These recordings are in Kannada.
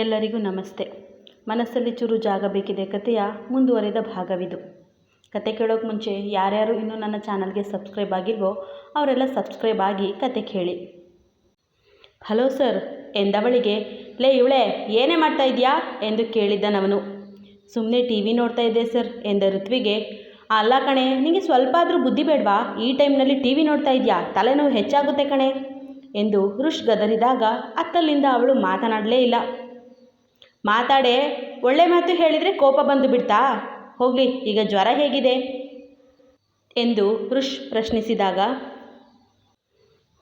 ಎಲ್ಲರಿಗೂ ನಮಸ್ತೆ. ಮನಸ್ಸಲ್ಲಿ ಚೂರು ಜಾಗ ಬೇಕಿದೆ ಕಥೆಯ ಮುಂದುವರೆದ ಭಾಗವಿದು. ಕತೆ ಕೇಳೋಕ್ಕೆ ಮುಂಚೆ ಯಾರ್ಯಾರು ಇನ್ನೂ ನನ್ನ ಚಾನಲ್ಗೆ ಸಬ್ಸ್ಕ್ರೈಬ್ ಆಗಿಲ್ವೋ ಅವರೆಲ್ಲ ಸಬ್ಸ್ಕ್ರೈಬ್ ಆಗಿ ಕತೆ ಕೇಳಿ. ಹಲೋ ಸರ್, ಎಂದವಳಿಗೆ, ಲೇ ಇವಳೆ, ಏನೇ ಮಾಡ್ತಾ ಇದೆಯಾ? ಎಂದು ಕೇಳಿದ್ದನವನು. ಸುಮ್ಮನೆ ಟಿ ವಿ ನೋಡ್ತಾ ಇದ್ದೆ ಸರ್, ಎಂದ ಋತ್ವಿಗೆ. ಅಲ್ಲ ಕಣೆ ನಿಮಗೆ ಸ್ವಲ್ಪ ಆದರೂ ಬುದ್ಧಿ ಬೇಡವಾ? ಈ ಟೈಮ್ನಲ್ಲಿ ಟಿ ವಿ ನೋಡ್ತಾ ಇದೆಯಾ? ತಲೆನೋವು ಹೆಚ್ಚಾಗುತ್ತೆ ಕಣೆ, ಎಂದು ಋಷ್ ಗದರಿದಾಗ ಅತ್ತಲ್ಲಿಂದ ಅವಳು ಮಾತನಾಡಲೇ ಇಲ್ಲ. ಮಾತಾಡೆ, ಒಳ್ಳೆ ಮಾತು ಹೇಳಿದರೆ ಕೋಪ ಬಂದು ಬಿಡ್ತಾ? ಹೋಗಲಿ, ಈಗ ಜ್ವರ ಹೇಗಿದೆ? ಎಂದು ಋಷ್ ಪ್ರಶ್ನಿಸಿದಾಗ,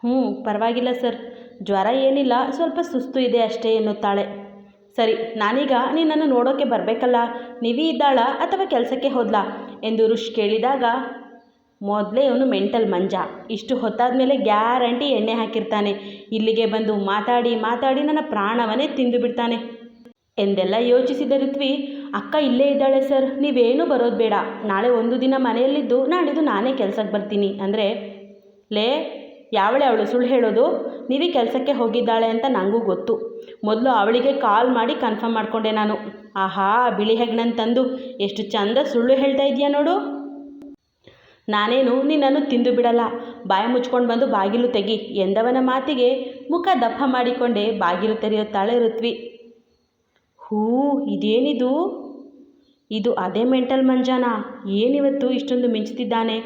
ಹ್ಞೂ, ಪರವಾಗಿಲ್ಲ ಸರ್. ಜ್ವರ ಏನಿಲ್ಲ, ಸ್ವಲ್ಪ ಸುಸ್ತು ಇದೆ ಅಷ್ಟೇ ಎನ್ನುತ್ತಾಳೆ. ಸರಿ, ನಾನೀಗ ನಿನ್ನನ್ನು ನೋಡೋಕ್ಕೆ ಬರಬೇಕಲ್ಲ, ನಿವಿ ಇದ್ದಾಳ ಅಥವಾ ಕೆಲಸಕ್ಕೆ ಹೋದ್ಲಾ? ಎಂದು ಋಷ್ ಕೇಳಿದಾಗ, ಮೊದಲೇ ಅವನು ಮೆಂಟಲ್ ಮಂಜ. ಇಷ್ಟು ಹೊತ್ತಾದ ಮೇಲೆ ಗ್ಯಾರಂಟಿ ಎಣ್ಣೆ ಹಾಕಿರ್ತಾನೆ. ಇಲ್ಲಿಗೆ ಬಂದು ಮಾತಾಡಿ ಮಾತಾಡಿ ನನ್ನ ಪ್ರಾಣವನ್ನೇ ತಿಂದು ಬಿಡ್ತಾನೆ. ಎಂದೆಲ್ಲ ಯೋಚಿಸಿದ ಋತ್ವಿ ಅಕ್ಕ ಇಲ್ಲೇ ಇದ್ದಾಳೆ ಸರ್, ನೀವೇನೂ ಬರೋದು ಬೇಡ. ನಾಳೆ ಒಂದು ದಿನ ಮನೆಯಲ್ಲಿದ್ದು ನಾಡಿದ್ದು ನಾನೇ ಕೆಲ್ಸಕ್ಕೆ ಬರ್ತೀನಿ. ಅಂದರೆ, ಲೇ, ಯಾವಳೆ ಅವಳು ಸುಳ್ಳು ಹೇಳೋದು? ನೀವೇ ಕೆಲಸಕ್ಕೆ ಹೋಗಿದ್ದಾಳೆ ಅಂತ ನನಗೂ ಗೊತ್ತು. ಮೊದಲು ಅವಳಿಗೆ ಕಾಲ್ ಮಾಡಿ ಕನ್ಫರ್ಮ್ ಮಾಡಿಕೊಂಡೆ ನಾನು. ಆಹಾ, ಬಿಳಿ ಹೆಗ್ಣನ್ ತಂದು ಎಷ್ಟು ಚಂದ ಸುಳ್ಳು ಹೇಳ್ತಾ ಇದೆಯಾ ನೋಡು. ನಾನೇನು, ನಿನ್ನನ್ನು ತಿಂದು ಬಿಡಲ್ಲ. ಬಾಯಿ ಮುಚ್ಕೊಂಡು ಬಂದು ಬಾಗಿಲು ತೆಗಿ. ಎಂದವನ ಮಾತಿಗೆ ಮುಖ ದಪ್ಪ ಮಾಡಿಕೊಂಡೇ ಬಾಗಿಲು ತೆರೆಯುತ್ತಾಳೆ ಋತ್ವಿ. ಹೂ, ಇದೇನಿದು? ಇದು ಅದೇ ಮೆಂಟಲ್ ಮಂಜಾನ? ಏನಿವತ್ತು ಇಷ್ಟೊಂದು ಮಿಂಚುತ್ತಿದ್ದಾನೆ?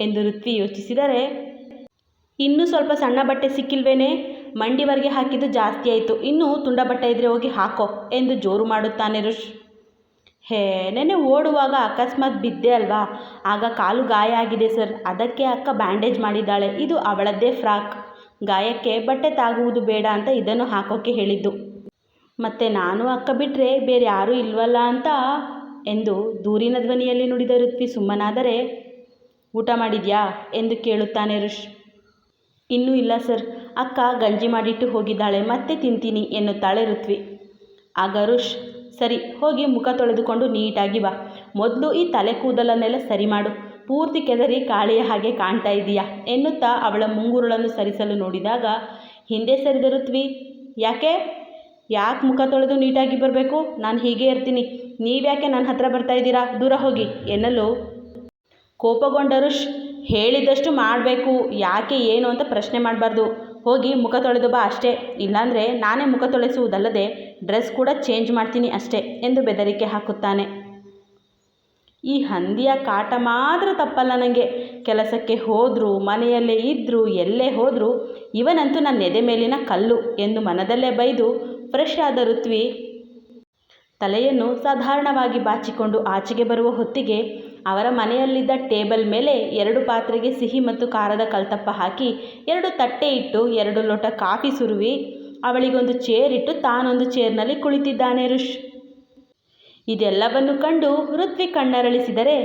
ಎಂದು ಋತ್ವಿ ಯೋಚಿಸಿದರೆ, ಇನ್ನೂ ಸ್ವಲ್ಪ ಸಣ್ಣ ಬಟ್ಟೆ ಸಿಕ್ಕಿಲ್ವೇನೆ? ಮಂಡಿವರೆಗೆ ಹಾಕಿದ್ದು ಜಾಸ್ತಿ ಆಯಿತು. ಇನ್ನೂ ತುಂಡ ಬಟ್ಟೆ ಇದ್ದರೆ ಹೋಗಿ ಹಾಕೋ ಎಂದು ಜೋರು ಮಾಡುತ್ತಾನೆ ಋಷ್. ಹೇ ನೆನೆ ಓಡುವಾಗ ಅಕಸ್ಮಾತ್ ಬಿದ್ದೆ ಅಲ್ವಾ? ಆಗ ಕಾಲು ಗಾಯ ಆಗಿದೆ ಸರ್. ಅದಕ್ಕೆ ಅಕ್ಕ ಬ್ಯಾಂಡೇಜ್ ಮಾಡಿದ್ದಾಳೆ. ಇದು ಅವಳದ್ದೇ ಫ್ರಾಕ್. ಗಾಯಕ್ಕೆ ಬಟ್ಟೆ ತಾಗುವುದು ಬೇಡ ಅಂತ ಇದನ್ನು ಹಾಕೋಕ್ಕೆ ಹೇಳಿದ್ದು. ಮತ್ತು ನಾನು ಅಕ್ಕ ಬಿಟ್ಟರೆ ಬೇರೆ ಯಾರೂ ಇಲ್ವಲ್ಲ ಅಂತ ಎಂದು ದೂರಿನ ಧ್ವನಿಯಲ್ಲಿ ನುಡಿದ ಋತ್ವಿ ಸುಮ್ಮನಾದರೆ, ಊಟ ಮಾಡಿದ್ಯಾ? ಎಂದು ಕೇಳುತ್ತಾನೆ ರುಷ್ ಇನ್ನೂ ಇಲ್ಲ ಸರ್. ಅಕ್ಕ ಗಂಜಿ ಮಾಡಿಟ್ಟು ಹೋಗಿದ್ದಾಳೆ. ಮತ್ತೆ ತಿಂತೀನಿ, ಎನ್ನುತ್ತಾಳೆ ಋತ್ವಿ. ಆಗ ರುಷ್ ಸರಿ, ಹೋಗಿ ಮುಖ ತೊಳೆದುಕೊಂಡು ನೀಟಾಗಿ ಬಾ. ಮೊದಲು ಈ ತಲೆ ಕೂದಲನ್ನೆಲ್ಲ ಸರಿ ಮಾಡು. ಪೂರ್ತಿ ಕೆದರಿ ಕಾಳಿಯ ಹಾಗೆ ಕಾಣ್ತಾ ಇದೀಯಾ? ಎನ್ನುತ್ತಾ ಅವಳ ಮುಂಗುರುಳನ್ನು ಸರಿಸಲು ನೋಡಿದಾಗ, ಹಿಂದೆ ಸರಿದ ಋತ್ವಿ. ಯಾಕೆ? ಯಾಕೆ ಮುಖ ತೊಳೆದು ನೀಟಾಗಿ ಬರಬೇಕು? ನಾನು ಹೀಗೆ ಇರ್ತೀನಿ. ನೀವ್ಯಾಕೆ ನನ್ನ ಹತ್ರ ಬರ್ತಾ ಇದ್ದೀರಾ? ದೂರ ಹೋಗಿ. ಎನ್ನಲು ಕೋಪಗೊಂಡ ಋಷ್ ಹೇಳಿದಷ್ಟು ಮಾಡಬೇಕು. ಯಾಕೆ, ಏನು ಅಂತ ಪ್ರಶ್ನೆ ಮಾಡಬಾರ್ದು. ಹೋಗಿ ಮುಖ ತೊಳೆದು ಬಾ ಅಷ್ಟೇ. ಇಲ್ಲಾಂದರೆ ನಾನೇ ಮುಖ ತೊಳೆಸುವುದಲ್ಲದೆ ಡ್ರೆಸ್ ಕೂಡ ಚೇಂಜ್ ಮಾಡ್ತೀನಿ ಅಷ್ಟೇ ಎಂದು ಬೆದರಿಕೆ ಹಾಕುತ್ತಾನೆ. ಈ ಹಂದಿಯ ಕಾಟ ಮಾತ್ರ ತಪ್ಪಲ್ಲ ನನಗೆ ಕೆಲಸಕ್ಕೆ ಹೋದರೂ, ಮನೆಯಲ್ಲೇ ಇದ್ದರೂ ಎಲ್ಲೇ ಹೋದರೂ ಇವನಂತೂ ನನ್ನ ಎದೆ ಮೇಲಿನ ಕಲ್ಲು ಎಂದು ಮನದಲ್ಲೇ ಬೈದು ಫ್ರೆಶ್ ಆದ ಋತ್ವಿ ತಲೆಯನ್ನು ಸಾಧಾರಣವಾಗಿ ಬಾಚಿಕೊಂಡು ಆಚೆಗೆ ಬರುವ ಹೊತ್ತಿಗೆ ಅವರ ಮನೆಯಲ್ಲಿದ್ದ ಟೇಬಲ್ ಮೇಲೆ ಎರಡು ಪಾತ್ರೆಗೆ ಸಿಹಿ ಮತ್ತು ಖಾರದ ಕಲ್ತಪ್ಪ ಹಾಕಿ ಎರಡು ತಟ್ಟೆ ಇಟ್ಟು ಎರಡು ಲೋಟ ಕಾಫಿ ಸುರುವಿ ಅವಳಿಗೊಂದು ಚೇರ್ ಇಟ್ಟು ತಾನೊಂದು ಚೇರ್ನಲ್ಲಿ ಕುಳಿತಿದ್ದಾನೆ ಋಷ್. ಇದೆಲ್ಲವನ್ನು ಕಂಡು ಋತ್ವಿ ಕಣ್ಣರಳಿಸಿದರೆ,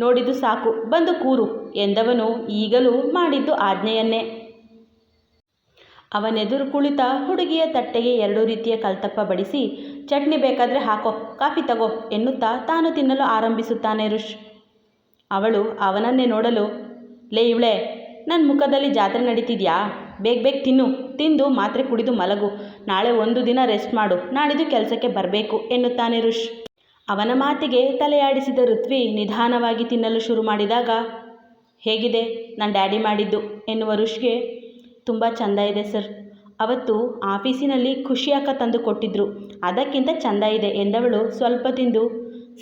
ನೋಡಿದು ಸಾಕು, ಬಂದು ಕೂರು ಎಂದವನು ಈಗಲೂ ಮಾಡಿದ್ದು ಆಜ್ಞೆಯನ್ನೇ. ಅವನೆದುರು ಕುಳಿತ ಹುಡುಗಿಯ ತಟ್ಟೆಗೆ ಎರಡು ರೀತಿಯ ಕಲ್ತಪ್ಪ ಬಡಿಸಿ, ಚಟ್ನಿ ಬೇಕಾದರೆ ಹಾಕೋ, ಕಾಫಿ ತಗೋ ಎನ್ನುತ್ತಾ ತಾನು ತಿನ್ನಲು ಆರಂಭಿಸುತ್ತಾನೆ ರುಷ್ ಅವಳು ಅವನನ್ನೇ ನೋಡಲು, ಲೇ ಇವಳೆ ನನ್ನ ಮುಖದಲ್ಲಿ ಜಾತ್ರೆ ನಡೀತಿದ್ಯಾ? ಬೇಗ ಬೇಗ ತಿನ್ನು, ತಿಂದು ಮಾತ್ರೆ ಕುಡಿದು ಮಲಗು, ನಾಳೆ ಒಂದು ದಿನ ರೆಸ್ಟ್ ಮಾಡು ನಾಡಿದ್ದು ಕೆಲಸಕ್ಕೆ ಬರಬೇಕು ಎನ್ನುತ್ತಾನೆ ರುಷ್ ಅವನ ಮಾತಿಗೆ ತಲೆಯಾಡಿಸಿದ ಋತ್ವಿ ನಿಧಾನವಾಗಿ ತಿನ್ನಲು ಶುರು ಮಾಡಿದಾಗ, ಹೇಗಿದೆ ನನ್ನ ಡ್ಯಾಡಿ ಮಾಡಿದ್ದು ಎನ್ನುವ ಋಷ್ಗೆ ತುಂಬ ಚಂದ ಇದೆ ಸರ್. ಅವತ್ತು ಆಫೀಸಿನಲ್ಲಿ ಖುಷಿಯಾಕ ತಂದು ಕೊಟ್ಟಿದ್ರು. ಅದಕ್ಕಿಂತ ಚಂದ ಇದೆ ಎಂದವಳು ಸ್ವಲ್ಪ ತಿಂದು,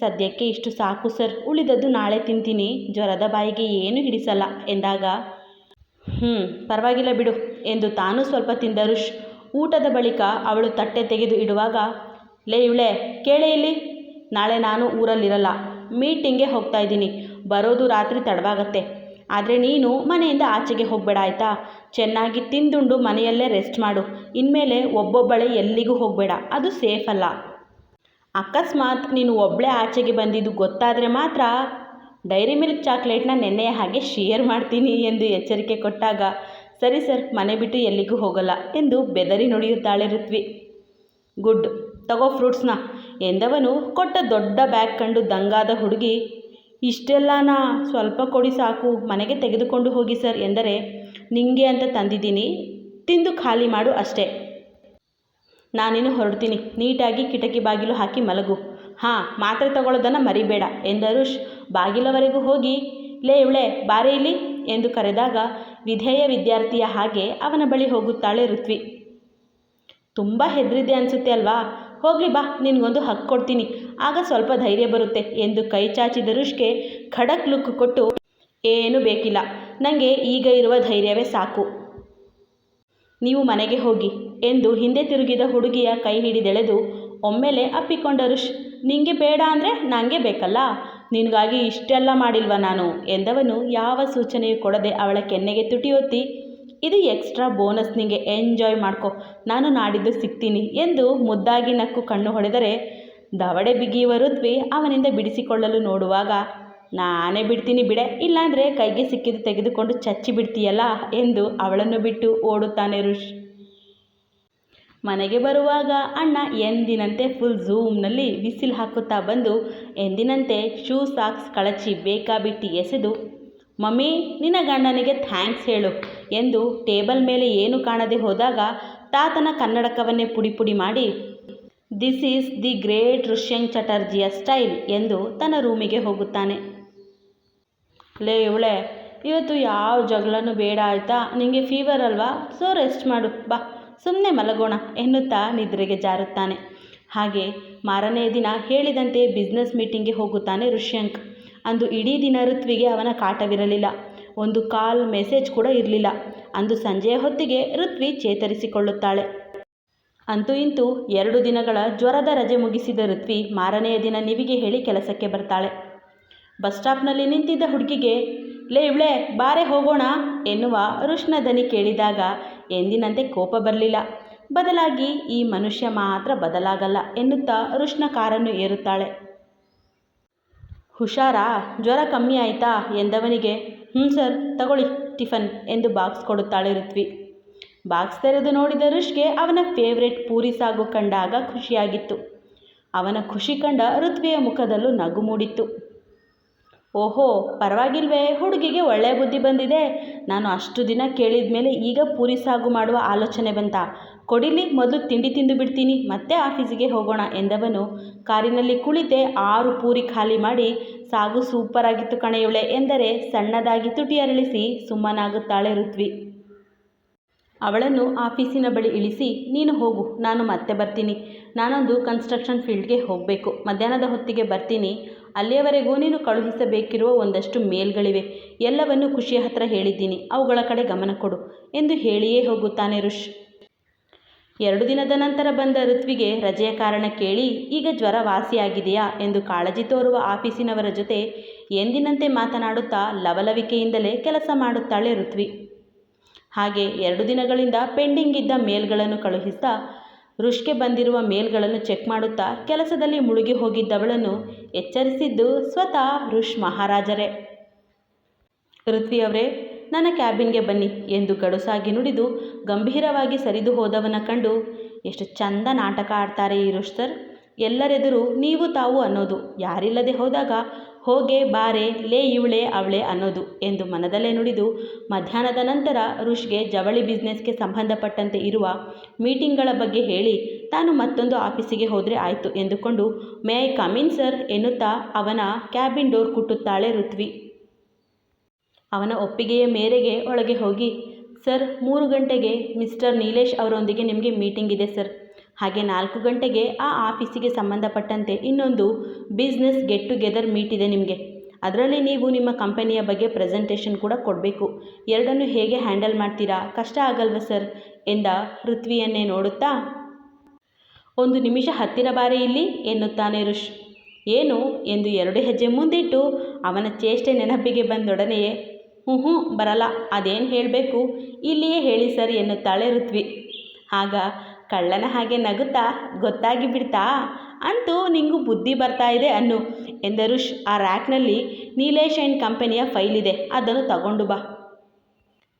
ಸದ್ಯಕ್ಕೆ ಇಷ್ಟು ಸಾಕು ಸರ್, ಉಳಿದದ್ದು ನಾಳೆ ತಿಂತೀನಿ, ಜ್ವರದ ಬಾಯಿಗೆ ಏನು ಹಿಡಿಸಲ್ಲ ಎಂದಾಗ ಹ್ಞೂ ಪರವಾಗಿಲ್ಲ ಬಿಡು ಎಂದು ತಾನು ಸ್ವಲ್ಪ ತಿಂದ ಋಷ್ ಊಟದ ಬಳಿಕ ಅವಳು ತಟ್ಟೆ ತೆಗೆದು ಇಡುವಾಗ, ಲೇ ಇವಳೆ, ಕೇಳೆ ಇಲ್ಲಿ. ನಾಳೆ ನಾನು ಊರಲ್ಲಿರಲ್ಲ, ಮೀಟಿಂಗ್ಗೆ ಹೋಗ್ತಾ ಇದ್ದೀನಿ. ಬರೋದು ರಾತ್ರಿ ತಡವಾಗತ್ತೆ. ಆದರೆ ನೀನು ಮನೆಯಿಂದ ಆಚೆಗೆ ಹೋಗಬೇಡ ಆಯಿತಾ? ಚೆನ್ನಾಗಿ ತಿಂದುಂಡು ಮನೆಯಲ್ಲೇ ರೆಸ್ಟ್ ಮಾಡು. ಇನ್ಮೇಲೆ ಒಬ್ಬೊಬ್ಬಳೇ ಎಲ್ಲಿಗೂ ಹೋಗಬೇಡ. ಅದು ಸೇಫ್ ಅಲ್ಲ. ಅಕಸ್ಮಾತ್ ನೀನು ಒಬ್ಬಳೇ ಆಚೆಗೆ ಬಂದಿದ್ದು ಗೊತ್ತಾದರೆ ಮಾತ್ರ ಡೈರಿ ಮಿಲ್ಕ್ ಚಾಕ್ಲೇಟ್ನ ನೆನ್ನೆಯ ಹಾಗೆ ಶೇರ್ ಮಾಡ್ತೀನಿ ಎಂದು ಎಚ್ಚರಿಕೆ ಕೊಟ್ಟಾಗ, ಸರಿ ಸರ್, ಮನೆ ಬಿಟ್ಟು ಎಲ್ಲಿಗೂ ಹೋಗಲ್ಲ ಎಂದು ಬೆದರಿ ನುಡಿಯುತ್ತಾಳೆ ಋತ್ವಿ. ಗುಡ್, ತಗೋ ಫ್ರೂಟ್ಸ್ನ ಎಂದವನು ಕೊಟ್ಟ ದೊಡ್ಡ ಬ್ಯಾಗ್ ಕಂಡು ದಂಗಾದ ಹುಡುಗಿ ಇಷ್ಟೆಲ್ಲನಾ ಸ್ವಲ್ಪ ಕೊಡಿ ಸಾಕು, ಮನೆಗೆ ತೆಗೆದುಕೊಂಡು ಹೋಗಿ ಸರ್ ಎಂದರೆ ನಿಮಗೆ ಅಂತ ತಂದಿದ್ದೀನಿ, ತಿಂದು ಖಾಲಿ ಮಾಡು ಅಷ್ಟೇ. ನಾನಿನ್ನು ಹೊರಡ್ತೀನಿ, ನೀಟಾಗಿ ಕಿಟಕಿ ಬಾಗಿಲು ಹಾಕಿ ಮಲಗು. ಹಾಂ, ಮಾತ್ರೆ ತಗೊಳ್ಳೋದನ್ನು ಮರಿಬೇಡ ಎಂದರು ಬಾಗಿಲವರೆಗೂ ಹೋಗಿ, ಲೇ ಇವಳೆ, ಬಾರೇ ಇಲ್ಲಿ ಎಂದು ಕರೆದಾಗ ವಿಧೇಯ ವಿದ್ಯಾರ್ಥಿಯ ಹಾಗೆ ಅವನ ಬಳಿ ಹೋಗುತ್ತಾಳೆ ಋತ್ವಿ. ತುಂಬ ಹೆದರಿದೆ ಅನಿಸುತ್ತೆ ಅಲ್ವಾ? ಹೋಗಲಿ ಬಾ, ನಿನಗೊಂದು ಹಕ್ಕು ಕೊಡ್ತೀನಿ. ಆಗ ಸ್ವಲ್ಪ ಧೈರ್ಯ ಬರುತ್ತೆ ಎಂದು ಕೈ ಚಾಚಿದ ರುಷ್ಗೆ ಖಡಕ್ ಲುಕ್ ಕೊಟ್ಟು, ಏನೂ ಬೇಕಿಲ್ಲ ನನಗೆ ಈಗ ಇರುವ ಧೈರ್ಯವೇ ಸಾಕು. ನೀವು ಮನೆಗೆ ಹೋಗಿ ಎಂದು ಹಿಂದೆ ತಿರುಗಿದ ಹುಡುಗಿಯ ಕೈ ಹಿಡಿದೆಳೆದು ಒಮ್ಮೆಲೆ ಅಪ್ಪಿಕೊಂಡ ರುಷ್, ನಿಂಗೆ ಬೇಡ ಅಂದರೆ ನನಗೆ ಬೇಕಲ್ಲ, ನಿನಗಾಗಿ ಇಷ್ಟೆಲ್ಲ ಮಾಡಿಲ್ವ ನಾನು? ಎಂದವನು ಯಾವ ಸೂಚನೆಯೂ ಕೊಡದೆ ಅವಳ ಕೆನ್ನೆಗೆ ತುಟಿಯೊತ್ತಿ ಇದು ಎಕ್ಸ್ಟ್ರಾ ಬೋನಸ್ ನಿಂಗೆ, ಎಂಜಾಯ್ ಮಾಡ್ಕೊ, ನಾನು ನಾಡಿದ್ದು ಸಿಗ್ತೀನಿ ಎಂದು ಮುದ್ದಾಗಿ ನಕ್ಕು ಕಣ್ಣು ಹೊಡೆದರೆ ದವಡೆ ಬಿಗಿಯುವ ಋತ್ವಿ ಅವನಿಂದ ಬಿಡಿಸಿಕೊಳ್ಳಲು ನೋಡುವಾಗ, ನಾನೇ ಬಿಡ್ತೀನಿ ಬಿಡೆ, ಇಲ್ಲಾಂದರೆ ಕೈಗೆ ಸಿಕ್ಕಿದ್ದು ತೆಗೆದುಕೊಂಡು ಚಚ್ಚಿ ಬಿಡ್ತೀಯಲ್ಲ ಎಂದು ಅವಳನ್ನು ಬಿಟ್ಟು ಓಡುತ್ತಾನೆ ಋಷ್. ಮನೆಗೆ ಬರುವಾಗ ಅಣ್ಣ ಎಂದಿನಂತೆ ಫುಲ್ ಝೂಮ್ನಲ್ಲಿ ಬಿಸಿಲು ಹಾಕುತ್ತಾ ಬಂದು, ಎಂದಿನಂತೆ ಶೂ ಸಾಕ್ಸ್ ಕಳಚಿ ಬೇಕಾಬಿಟ್ಟಿ ಎಸೆದು, ಮಮ್ಮಿ, ನಿನ್ನ ಗಂಡನಿಗೆ ಥ್ಯಾಂಕ್ಸ್ ಹೇಳು ಎಂದು ಟೇಬಲ್ ಮೇಲೆ ಏನು ಕಾಣದೆ ಹೋದಾಗ, ತಾತನ ಕನ್ನಡಕವನ್ನೇ ಪುಡಿ ಪುಡಿ ಮಾಡಿ this is the great Rishyang ಚಟರ್ಜಿಯ style ಎಂದು ತನ್ನ ರೂಮಿಗೆ ಹೋಗುತ್ತಾನೆ. ಲೇ ಇವಳೆ, ಇವತ್ತು ಯಾವ ಜಗಳನೂ ಬೇಡ ಆಯ್ತಾ? ನಿಮಗೆ ಫೀವರ್ ಅಲ್ವಾ? ಸೊ ರೆಸ್ಟ್ ಮಾಡು, ಬಾ. ಸುಮ್ಮನೆ ಮಲಗೋಣ ಎನ್ನುತ್ತಾ ನಿದ್ರೆಗೆ ಜಾರುತ್ತಾನೆ. ಹಾಗೆ ಮಾರನೇ ದಿನ ಹೇಳಿದಂತೆ ಬಿಸ್ನೆಸ್ ಮೀಟಿಂಗ್ಗೆ ಹೋಗುತ್ತಾನೆ ಋಷ್ಯಂಕ್ ಅಂದು ಇಡೀ ದಿನ ಋತ್ವಿಗೆ ಅವನ ಕಾಟವಿರಲಿಲ್ಲ. ಒಂದು ಕಾಲ್ ಮೆಸೇಜ್ ಕೂಡ ಇರಲಿಲ್ಲ. ಅಂದು ಸಂಜೆಯ ಹೊತ್ತಿಗೆ ಋತ್ವಿ ಚೇತರಿಸಿಕೊಳ್ಳುತ್ತಾಳೆ. ಅಂತೂ ಇಂತೂ ಎರಡು ದಿನಗಳ ಜ್ವರದ ರಜೆ ಮುಗಿಸಿದ ಋತ್ವಿ ಮಾರನೆಯ ದಿನ ನಿವಿಗೆ ಹೇಳಿ ಕೆಲಸಕ್ಕೆ ಬರ್ತಾಳೆ. ಬಸ್ ಸ್ಟಾಪ್ನಲ್ಲಿ ನಿಂತಿದ್ದ ಹುಡುಗಿಗೆ, ಲೇ ಇವಳೆ, ಬಾರೆ ಹೋಗೋಣ, ಎನ್ನುವ ಋಷ್ಣ ದನಿ ಕೇಳಿದಾಗ ಎಂದಿನಂತೆ ಕೋಪ ಬರಲಿಲ್ಲ. ಬದಲಾಗಿ ಈ ಮನುಷ್ಯ ಮಾತ್ರ ಬದಲಾಗಲ್ಲ ಎನ್ನುತ್ತಾ ರುಷ್ಣ ಕಾರನ್ನು ಏರುತ್ತಾಳೆ. ಹುಷಾರಾ, ಜ್ವರ ಕಮ್ಮಿ ಆಯಿತಾ? ಎಂದವನಿಗೆ ಹ್ಞೂ ಸರ್, ತಗೊಳ್ಳಿ ಟಿಫನ್, ಎಂದು ಬಾಕ್ಸ್ ಕೊಡುತ್ತಾಳೆ ಋತ್ವಿ. ಬಾಕ್ಸ್ ತೆರೆದು ನೋಡಿದ ರುಷ್ಗೆ ಅವನ ಫೇವ್ರೆಟ್ ಪೂರಿ ಸಾಗು ಕಂಡಾಗ ಖುಷಿಯಾಗಿತ್ತು. ಅವನ ಖುಷಿ ಕಂಡ ಋತ್ವಿಯ ಮುಖದಲ್ಲೂ ನಗು ಮೂಡಿತ್ತು. ಓಹೋ, ಪರವಾಗಿಲ್ವೇ, ಹುಡುಗಿಗೆ ಒಳ್ಳೆಯ ಬುದ್ಧಿ ಬಂದಿದೆ. ನಾನು ಅಷ್ಟು ದಿನ ಕೇಳಿದ ಮೇಲೆ ಈಗ ಪೂರಿ ಸಾಗು ಮಾಡುವ ಆಲೋಚನೆ ಬಂತ. ಕೊಡಿಲಿ, ಮೊದಲು ತಿಂಡಿ ತಿಂದು ಬಿಡ್ತೀನಿ, ಮತ್ತೆ ಆಫೀಸಿಗೆ ಹೋಗೋಣ ಎಂದವನು ಕಾರಿನಲ್ಲಿ ಕುಳಿತೆ ಆರು ಪೂರಿ ಖಾಲಿ ಮಾಡಿ, ಸಾಗು ಸೂಪರಾಗಿತ್ತು ಕಣೆಯುಳೆ ಎಂದರೆ ಸಣ್ಣದಾಗಿ ತುಟಿ ಅರಳಿಸಿ ಸುಮ್ಮನಾಗುತ್ತಾಳೆ ಋತ್ವಿ. ಅವಳನ್ನು ಆಫೀಸಿನ ಬಳಿ ಇಳಿಸಿ, ನೀನು ಹೋಗು, ನಾನು ಮತ್ತೆ ಬರ್ತೀನಿ. ನಾನೊಂದು ಕನ್ಸ್ಟ್ರಕ್ಷನ್ ಫೀಲ್ಡ್ಗೆ ಹೋಗಬೇಕು. ಮಧ್ಯಾಹ್ನದ ಹೊತ್ತಿಗೆ ಬರ್ತೀನಿ. ಅಲ್ಲಿಯವರೆಗೂ ನೀನು ಕಳುಹಿಸಬೇಕಿರುವ ಒಂದಷ್ಟು ಮೇಲ್ಗಳಿವೆ. ಎಲ್ಲವನ್ನು ಖುಷಿಯ ಹತ್ರ ಹೇಳಿದ್ದೀನಿ. ಅವುಗಳ ಕಡೆ ಗಮನ ಕೊಡು ಎಂದು ಹೇಳಿಯೇ ಹೋಗುತ್ತಾನೆ ಋಷ್. ಎರಡು ದಿನದ ನಂತರ ಬಂದ ಋತ್ವಿಗೆ ರಜೆಯ ಕಾರಣ ಕೇಳಿ, ಈಗ ಜ್ವರ ವಾಸಿಯಾಗಿದೆಯಾ ಎಂದು ಕಾಳಜಿ ತೋರುವ ಆಫೀಸಿನವರ ಜೊತೆ ಎಂದಿನಂತೆ ಮಾತನಾಡುತ್ತಾ ಲವಲವಿಕೆಯಿಂದಲೇ ಕೆಲಸ ಮಾಡುತ್ತಾಳೆ ಋತ್ವಿ. ಹಾಗೆ ಎರಡು ದಿನಗಳಿಂದ ಪೆಂಡಿಂಗ್ ಇದ್ದ ಮೇಲ್ಗಳನ್ನು ಕಳುಹಿಸ್ತಾ ಋಷ್ಗೆ ಬಂದಿರುವ ಮೇಲ್ಗಳನ್ನು ಚೆಕ್ ಮಾಡುತ್ತಾ ಕೆಲಸದಲ್ಲಿ ಮುಳುಗಿ ಹೋಗಿದ್ದವಳನ್ನು ಎಚ್ಚರಿಸಿದ್ದು ಸ್ವತಃ ಋಷ್ ಮಹಾರಾಜರೇ. ಋತ್ವಿಯವರೇ, ನನ್ನ ಕ್ಯಾಬಿನ್ಗೆ ಬನ್ನಿ ಎಂದು ಗಡುಸಾಗಿ ನುಡಿದು ಗಂಭೀರವಾಗಿ ಸರಿದು ಹೋದವನ ಕಂಡು ಎಷ್ಟು ಚಂದ ನಾಟಕ ಆಡ್ತಾರೆ ಈ ಋಷ್ ಸರ್. ಎಲ್ಲರೆದುರು ನೀವು ತಾವು ಅನ್ನೋದು ಯಾರಿಲ್ಲದೆ ಹೋದಾಗ ಹೋಗೆ ಬಾರೆ ಲೇ ಇವಳೆ ಅವಳೆ ಅನ್ನೋದು ಎಂದು ಮನದಲ್ಲೇ ನುಡಿದು ಮಧ್ಯಾಹ್ನದ ನಂತರ ರುಷ್ಗೆ ಜವಳಿ ಬಿಸ್ನೆಸ್ಗೆ ಸಂಬಂಧಪಟ್ಟಂತೆ ಇರುವ ಮೀಟಿಂಗ್ಗಳ ಬಗ್ಗೆ ಹೇಳಿ ತಾನು ಮತ್ತೊಂದು ಆಫೀಸಿಗೆ ಹೋದರೆ ಆಯಿತು ಎಂದುಕೊಂಡು, ಮೇ ಐ ಕಮಿನ್ ಸರ್ ಎನ್ನುತ್ತಾ ಅವನ ಕ್ಯಾಬಿನ್ ಡೋರ್ ಕುಟ್ಟುತ್ತಾಳೆ ಋತ್ವಿ. ಅವನ ಒಪ್ಪಿಗೆಯ ಮೇರೆಗೆ ಒಳಗೆ ಹೋಗಿ, ಸರ್, ಮೂರು ಗಂಟೆಗೆ ಮಿಸ್ಟರ್ ನೀಲೇಶ್ ಅವರೊಂದಿಗೆ ನಿಮಗೆ ಮೀಟಿಂಗ್ ಇದೆ ಸರ್. ಹಾಗೆ ನಾಲ್ಕು ಗಂಟೆಗೆ ಆ ಆಫೀಸಿಗೆ ಸಂಬಂಧಪಟ್ಟಂತೆ ಇನ್ನೊಂದು ಬಿಸ್ನೆಸ್ ಗೆಟ್ ಟುಗೆದರ್ ಮೀಟ್ ಇದೆ ನಿಮಗೆ. ಅದರಲ್ಲಿ ನೀವು ನಿಮ್ಮ ಕಂಪನಿಯ ಬಗ್ಗೆ ಪ್ರೆಸೆಂಟೇಷನ್ ಕೂಡ ಕೊಡಬೇಕು. ಎರಡನ್ನು ಹೇಗೆ ಹ್ಯಾಂಡಲ್ ಮಾಡ್ತೀರಾ? ಕಷ್ಟ ಆಗಲ್ವ ಸರ್ ಎಂದ ಪೃಥ್ವಿಯನ್ನೇ ನೋಡುತ್ತಾ? ಒಂದು ನಿಮಿಷ ಹತ್ತಿರ ಬಾರಿ ಇಲ್ಲಿ, ಎನ್ನುತ್ತಾನೆ ಋಷ್. ಏನು? ಎಂದು ಎರಡು ಹೆಜ್ಜೆ ಮುಂದಿಟ್ಟು ಅವನ ಚೇಷ್ಟೆ ನೆನಪಿಗೆ ಬಂದೊಡನೆಯೇ ಹ್ಞೂ ಹ್ಞೂ ಬರಲ್ಲ, ಅದೇನು ಹೇಳಬೇಕು? ಇಲ್ಲಿಯೇ ಹೇಳಿ ಸರ್ ಎನ್ನುತ್ತಾಳೆ ಋತ್ವಿ. ಆಗ ಕಳ್ಳನ ಹಾಗೆ ನಗುತ್ತಾ, ಗೊತ್ತಾಗಿ ಬಿಡ್ತಾ, ಅಂತೂ ನಿಂಗೂ ಬುದ್ಧಿ ಬರ್ತಾ ಇದೆ ಅನ್ನು ಎಂದರು ಶ್. ಆ ರ್ಯಾಕ್ನಲ್ಲಿ ನೀಲೇಶ್ ಆ್ಯಂಡ್ ಕಂಪನಿಯ ಫೈಲ್ ಇದೆ, ಅದನ್ನು ತಗೊಂಡು ಬಾ.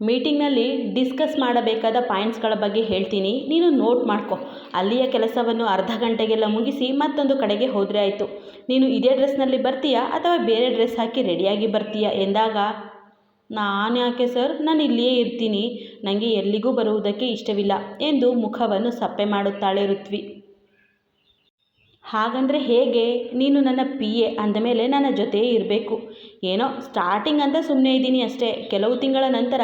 ಮೀಟಿಂಗ್ನಲ್ಲಿ ಡಿಸ್ಕಸ್ ಮಾಡಬೇಕಾದ ಪಾಯಿಂಟ್ಸ್ಗಳ ಬಗ್ಗೆ ಹೇಳ್ತೀನಿ, ನೀನು ನೋಟ್ ಮಾಡ್ಕೊ. ಅಲ್ಲಿಯ ಕೆಲಸವನ್ನು ಅರ್ಧ ಗಂಟೆಗೆಲ್ಲ ಮುಗಿಸಿ ಮತ್ತೊಂದು ಕಡೆಗೆ ಹೋದರೆ ಆಯಿತು. ನೀನು ಇದೇ ಡ್ರೆಸ್ನಲ್ಲಿ ಬರ್ತೀಯಾ ಅಥವಾ ಬೇರೆ ಡ್ರೆಸ್ ಹಾಕಿ ರೆಡಿಯಾಗಿ ಬರ್ತೀಯಾ ಎಂದಾಗ ನಾನು ಯಾಕೆ ಸರ್? ನಾನು ಇಲ್ಲಿಯೇ ಇರ್ತೀನಿ. ನನಗೆ ಎಲ್ಲಿಗೂ ಬರುವುದಕ್ಕೆ ಇಷ್ಟವಿಲ್ಲ ಎಂದು ಮುಖವನ್ನು ಸಪ್ಪೆ ಮಾಡುತ್ತಾಳೆ ಋತ್ವಿ. ಹಾಗಂದರೆ ಹೇಗೆ? ನೀನು ನನ್ನ ಪಿ. ಎ. ಅಂದಮೇಲೆ ನನ್ನ ಜೊತೆಯೇ ಇರಬೇಕು. ಏನೋ ಸ್ಟಾರ್ಟಿಂಗ್ ಅಂತ ಸುಮ್ಮನೆ ಇದ್ದೀನಿ ಅಷ್ಟೇ. ಕೆಲವು ತಿಂಗಳ ನಂತರ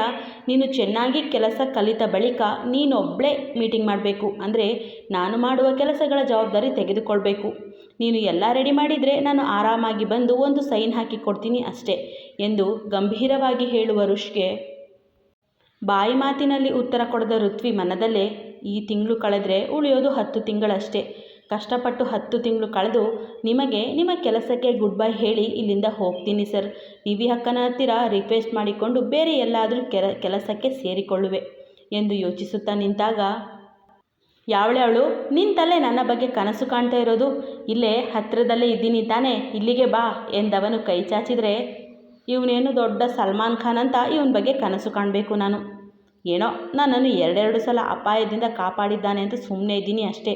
ನೀನು ಚೆನ್ನಾಗಿ ಕೆಲಸ ಕಲಿತ ಬಳಿಕ ನೀನೊಬ್ಬಳೇ ಮೀಟಿಂಗ್ ಮಾಡಬೇಕು. ಅಂದರೆ ನಾನು ಮಾಡುವ ಕೆಲಸಗಳ ಜವಾಬ್ದಾರಿ ತೆಗೆದುಕೊಳ್ಬೇಕು. ನೀನು ಎಲ್ಲ ರೆಡಿ ಮಾಡಿದರೆ ನಾನು ಆರಾಮಾಗಿ ಬಂದು ಒಂದು ಸೈನ್ ಹಾಕಿ ಕೊಡ್ತೀನಿ ಅಷ್ಟೇ. ಎಂದು ಗಂಭೀರವಾಗಿ ಹೇಳುವ ಋಷ್ಗೆ, ಬಾಯಿ ಮಾತಿನಲ್ಲಿ ಉತ್ತರ ಕೊಡದ ಋತ್ವಿ ಮನದಲ್ಲೇ ಈ ತಿಂಗಳು ಕಳೆದರೆ ಉಳಿಯೋದು ಹತ್ತು ತಿಂಗಳಷ್ಟೇ. ಕಷ್ಟಪಟ್ಟು ಹತ್ತು ತಿಂಗಳು ಕಳೆದು ನಿಮಗೆ ನಿಮ್ಮ ಕೆಲಸಕ್ಕೆ ಗುಡ್ ಬೈ ಹೇಳಿ ಇಲ್ಲಿಂದ ಹೋಗ್ತೀನಿ ಸರ್. ನಿವಿ ಅಕ್ಕನ ಹತ್ತಿರ ರಿಕ್ವೆಸ್ಟ್ ಮಾಡಿಕೊಂಡು ಬೇರೆ ಎಲ್ಲಾದರೂ ಕೆಲ ಕೆಲಸಕ್ಕೆ ಸೇರಿಕೊಳ್ಳುವೆ ಎಂದು ಯೋಚಿಸುತ್ತಾ ನಿಂತಾಗ, ಯಾವಳೆ ಅವಳು? ನಿಂತಲ್ಲೇ ನನ್ನ ಬಗ್ಗೆ ಕನಸು ಕಾಣ್ತಾ ಇರೋದು? ಇಲ್ಲೇ ಹತ್ತಿರದಲ್ಲೇ ಇದ್ದೀನಿ ತಾನೇ, ಇಲ್ಲಿಗೆ ಬಾ ಎಂದವನು ಕೈ ಚಾಚಿದರೆ ಇವನೇನು ದೊಡ್ಡ ಸಲ್ಮಾನ್ ಖಾನ್ ಅಂತ ಇವನ ಬಗ್ಗೆ ಕನಸು ಕಾಣಬೇಕು ನಾನು. ಏನೋ ನನ್ನನ್ನು ಎರಡೆರಡು ಸಲ ಅಪಾಯದಿಂದ ಕಾಪಾಡಿದ್ದಾನೆ ಅಂತ ಸುಮ್ಮನೆ ಇದ್ದೀನಿ ಅಷ್ಟೇ.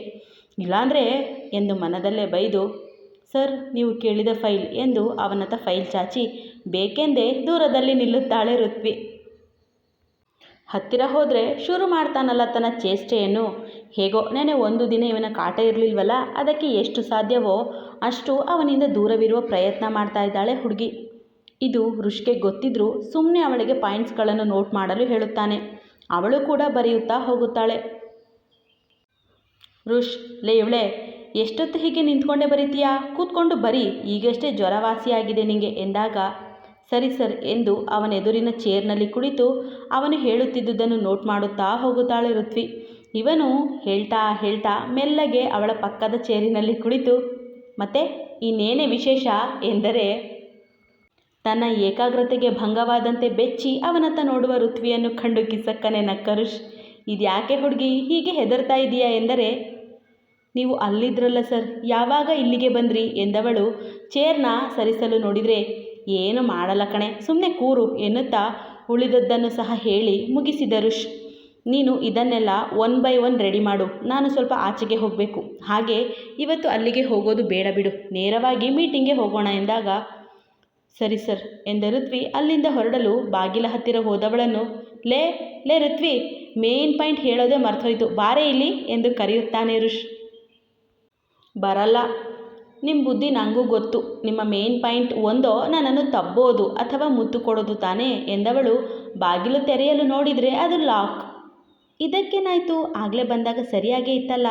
ಇಲ್ಲಾಂದರೆ ಎಂದು ಮನದಲ್ಲೇ ಬೈದು, ಸರ್, ನೀವು ಕೇಳಿದ ಫೈಲ್, ಎಂದು ಅವನತ್ತ ಫೈಲ್ ಚಾಚಿ, ಬೇಕೆಂದೇ ದೂರದಲ್ಲಿ ನಿಲ್ಲುತ್ತಾಳೆ ಋತ್ವಿ. ಹತ್ತಿರ ಹೋದರೆ ಶುರು ಮಾಡ್ತಾನಲ್ಲ ತನ್ನ ಚೇಷ್ಟೆಯನ್ನು. ಹೇಗೋ ನೆನೆ ಒಂದು ದಿನ ಇವನ ಕಾಟ ಇರಲಿಲ್ವಲ್ಲ, ಅದಕ್ಕೆ ಎಷ್ಟು ಸಾಧ್ಯವೋ ಅಷ್ಟು ಅವನಿಂದ ದೂರವಿರುವ ಪ್ರಯತ್ನ ಮಾಡ್ತಾ ಇದ್ದಾಳೆ ಹುಡುಗಿ. ಇದು ಋಷಿಗೆ ಗೊತ್ತಿದ್ರೂ ಸುಮ್ಮನೆ ಅವಳಿಗೆ ಪಾಯಿಂಟ್ಸ್ಗಳನ್ನು ನೋಟ್ ಮಾಡಲು ಹೇಳುತ್ತಾನೆ. ಅವಳು ಕೂಡ ಬರೆಯುತ್ತಾ ಹೋಗುತ್ತಾಳೆ. ಋಷ್ ಲೇ ಇವಳೆ, ಎಷ್ಟೊತ್ತು ಹೀಗೆ ನಿಂತ್ಕೊಂಡೆ ಬರೀತೀಯಾ? ಕೂತ್ಕೊಂಡು ಬರೀ, ಈಗಷ್ಟೇ ಜ್ವರವಾಸಿಯಾಗಿದೆ ನಿಂಗೆ ಎಂದಾಗ, ಸರಿ ಸರ್ ಎಂದು ಅವನ ಎದುರಿನ ಚೇರ್ನಲ್ಲಿ ಕುಳಿತು ಅವನು ಹೇಳುತ್ತಿದ್ದುದನ್ನು ನೋಟ್ ಮಾಡುತ್ತಾ ಹೋಗುತ್ತಾಳೆ ಋತ್ವಿ. ಇವನು ಹೇಳ್ತಾ ಹೇಳ್ತಾ ಮೆಲ್ಲಗೆ ಅವಳ ಪಕ್ಕದ ಚೇರಿನಲ್ಲಿ ಕುಳಿತು, ಮತ್ತೆ ಇನ್ನೇನೇ ವಿಶೇಷ ಎಂದರೆ ತನ್ನ ಏಕಾಗ್ರತೆಗೆ ಭಂಗವಾದಂತೆ ಬೆಚ್ಚಿ ಅವನತ್ತ ನೋಡುವ ಋತ್ವಿಯನ್ನು ಕಂಡು ಕಿಸಕ್ಕನೆ ನಕ್ಕರುಷ್, ಇದ್ಯಾಕೆ ಹುಡುಗಿ ಹೀಗೆ ಹೆದರ್ತಾ ಇದೆಯಾ ಎಂದರೆ, ನೀವು ಅಲ್ಲಿದ್ರಲ್ಲ ಸರ್, ಯಾವಾಗ ಇಲ್ಲಿಗೆ ಬಂದ್ರಿ ಎಂದವಳು ಚೇರ್ನ ಸರಿಸಲು ನೋಡಿದರೆ, ಏನು ಮಾಡಲ್ಲ ಕಣೆ ಸುಮ್ಮನೆ ಕೂರು ಎನ್ನುತ್ತಾ ಉಳಿದದ್ದನ್ನು ಸಹ ಹೇಳಿ ಮುಗಿಸಿದ ಋಷ್ ನೀನು ಇದನ್ನೆಲ್ಲ ಒನ್ ಬೈ ಒನ್ ರೆಡಿ ಮಾಡು, ನಾನು ಸ್ವಲ್ಪ ಆಚೆಗೆ ಹೋಗಬೇಕು. ಹಾಗೆ ಇವತ್ತು ಅಲ್ಲಿಗೆ ಹೋಗೋದು ಬೇಡ ಬಿಡು, ನೇರವಾಗಿ ಮೀಟಿಂಗ್ಗೆ ಹೋಗೋಣ ಎಂದಾಗ ಸರಿ ಸರ್ ಎಂದ ಋತ್ವಿ ಅಲ್ಲಿಂದ ಹೊರಡಲು ಬಾಗಿಲ ಹತ್ತಿರ ಹೋದವಳನ್ನು, ಲೇ ಲೇ ಋತ್ವಿ, ಮೇನ್ ಪಾಯಿಂಟ್ ಹೇಳೋದೇ ಮರ್ತೋಯ್ತು, ಬಾರೇ ಇಲ್ಲಿ ಎಂದು ಕರೆಯುತ್ತಾನೆ ಋಷ್. ಬರಲ್ಲ. ನಿಮ್ಮ ಬುದ್ಧಿ ನನಗೂ ಗೊತ್ತು. ನಿಮ್ಮ ಮೇನ್ ಪಾಯಿಂಟ್ ಒಂದೋ ನನ್ನನ್ನು ತಬ್ಬೋದು ಅಥವಾ ಮುತ್ತು ಕೊಡೋದು ತಾನೇ ಎಂದವಳು ಬಾಗಿಲು ತೆರೆಯಲು ನೋಡಿದರೆ ಅದು ಲಾಕ್. ಇದಕ್ಕೇನಾಯಿತು? ಆಗಲೇ ಬಂದಾಗ ಸರಿಯಾಗೇ ಇತ್ತಲ್ಲ.